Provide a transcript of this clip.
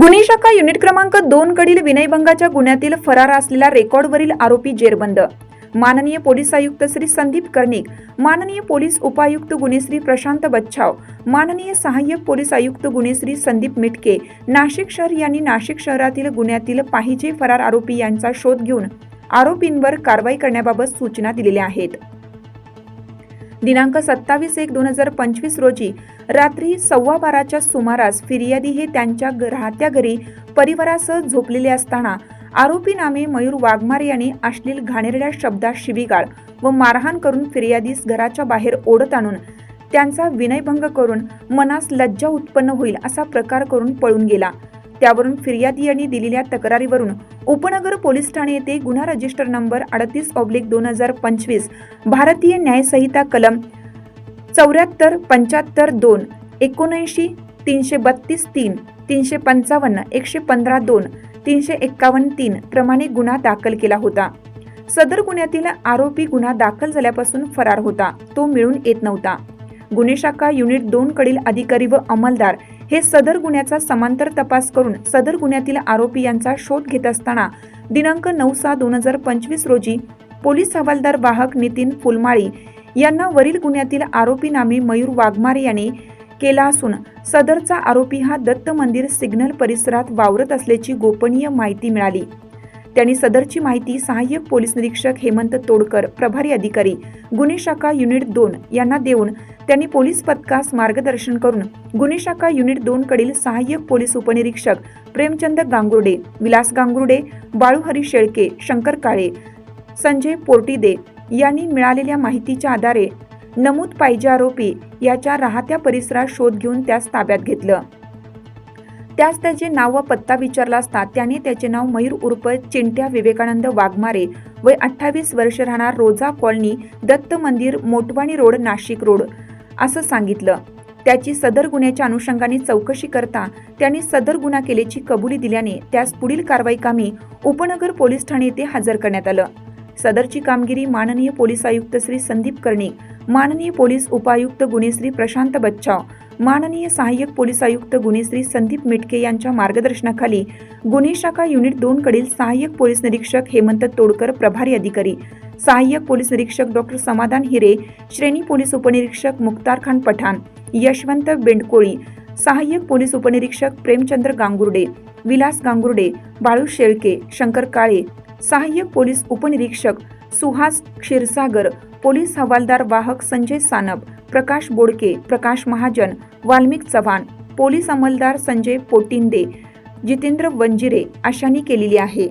गुन्हे शाखा युनिट क्रमांक दोन कडील विनयभंगाच्या गुन्ह्यातील फरार असलेला रेकॉर्डवरील आरोपी जेरबंद. माननीय पोलीस आयुक्त श्री संदीप कर्णिक माननीय पोलीस उपायुक्त गुन्हे श्री प्रशांत बच्छाव माननीय सहाय्यक पोलीस आयुक्त गुन्हे श्री संदीप मिटके नाशिक शहर यांनी नाशिक शहरातील गुन्ह्यातील पाहिजे फरार आरोपी यांचा शोध घेऊन आरोपींवर कारवाई करण्याबाबत सूचना दिलेल्या आहेत. दिनांक सत्तावीस एक दोन हजार पंचवीस रोजी रात्री सव्वा बाराच्या सुमारास फिर्यादी हे त्यांच्या राहत्या घरी परिवारासह झोपलेले असताना आरोपी नामे मयूर वाघमार यांनी अश्लील घाणेरड्या शब्दात शिबिगाळ व मारहाण करून फिर्यादीस घराच्या बाहेर ओढत आणून त्यांचा विनयभंग करून मनास लज्जा उत्पन्न होईल असा प्रकार करून पळून गेला. त्यावरून फिर्यादी यांनी दिलेल्या तक्रारीवरून उपनगर पोलीस ठाणे येथे गुन्हा रजिस्टर नंबर अडतीस ऑब्लिक दोन हजार पंचवीस भारतीय न्यायसंहिता कलम चौऱ्याहत्तर पंच्याहत्तर दोन एकोणऐंशी तीनशे बत्तीस तीन तीनशे पंचावन्न एकशे पंधरा दोन तीनशे एक्कावन्न तीन प्रमाणे गुन्हा दाखल केला होता. सदर गुन्ह्यातील आरोपी गुन्हा दाखल झाल्यापासून फरार होता. तो मिळून येत नव्हता. गुन्हे शाखा युनिट दोन कडील अधिकारी व अंमलदार हे सदर गुन्ह्याचा समांतर तपास करून सदर गुन्ह्यातील आरोपी यांचा शोध घेत असताना दिनांक नऊ सहा दोन हजार पंचवीस रोजी पोलीस हवालदार वाहक नितीन फुलमाळी यांना वरील गुन्ह्यातील आरोपी नामे मयूर वाघमारे यांनी केला असून सदरचा आरोपी हा दत्त मंदिर सिग्नल परिसरात वावरत असल्याची गोपनीय माहिती मिळाली. त्यांनी सदरची माहिती सहाय्यक पोलीस निरीक्षक हेमंत तोडकर प्रभारी अधिकारी गुन्हे शाखा युनिट दोन यांना देऊन त्यांनी पोलीस पथकास मार्गदर्शन करून गुन्हे शाखा युनिट दोन कडील सहाय्यक पोलीस उपनिरीक्षक प्रेमचंद गांगुर्डे विलास गांगुर्डे बाळूहरी शेळके शंकर काळे संजय पोर्टिदे यांनी मिळालेल्या माहितीच्या आधारे नमूद पाहिजे आरोपी याच्या राहत्या परिसरात शोध घेऊन त्यास ताब्यात घेतलं. त्यास त्याचे नाव व पत्ता विचारला असता त्याने त्याचे नाव मयूर उर्फ चिंट्या विवेकानंद वाघमारे वय अठ्ठावीस वर्ष राहणार रोजा कॉलनी दत्त मंदिर मोटवाणी रोड नाशिक रोड असं सांगितलं. त्याची सदर गुन्ह्याच्या अनुषंगाने चौकशी करता त्यांनी सदर गुन्हा केल्याची कबुली दिल्याने त्यास पुढील कारवाई कामी उपनगर पोलीस ठाणे येथे हजर करण्यात आलं. सदरची कामगिरी माननीय पोलीस आयुक्त श्री संदीप कर्णिक माननीय पोलीस उपायुक्त गुणेश्री प्रशांत बच्चाव माननीय सहाय्यक पोलीस आयुक्त गुणेश्री संदीप मिटके यांच्या मार्गदर्शनाखाली गुन्हे शाखा युनिट दोन कडील सहाय्यक पोलीस निरीक्षक हेमंत तोडकर प्रभारी अधिकारी सहाय्यक पोलीस निरीक्षक डॉक्टर समाधान हिरे श्रेणी पोलीस उपनिरीक्षक मुक्तार खान पठाण यशवंत बेंडकोळी सहाय्यक पोलीस उपनिरीक्षक प्रेमचंद्र गांगुर्डे विलास गांगुर्डे बाळू शेळके शंकर काळे सहाय्यक पोलीस उपनिरीक्षक सुहास क्षीरसागर पोलीस हवालदार वाहक संजय सानप प्रकाश बोडके प्रकाश महाजन वाल्मिक चव्हाण पोलीस अंमलदार संजय पोटिंदे जितेंद्र वंजिरे अशांनी केलेली आहे.